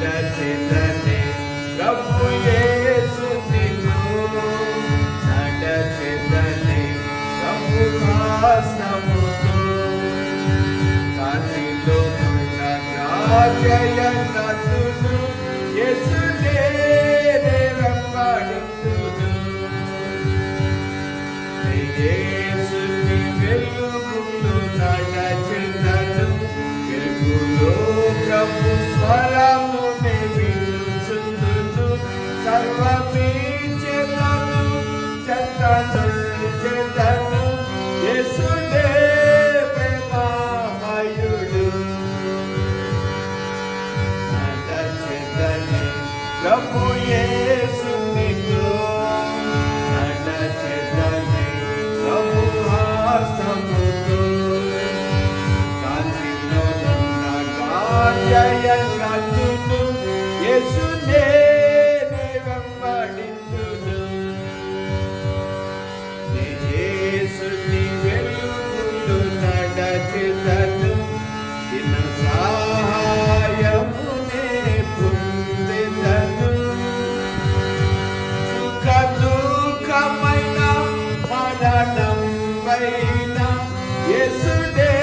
నడచితనే ప్రభు యేసు నిన్ను. నడచితనే ప్రభు హస్తముతో కాటిలో ఉన్న రాజయ నతును యేసునే వెంబడుతును. యేసుని వెలుగులో నడచితను వెలుగులో ప్రభు స్వరము ప్రభు యేసునితో నడచెదని ప్రభు హస్తముతో కాంతిలో నన్నగా జయగలును దుఃఖమైన మరణం పైన యేసునే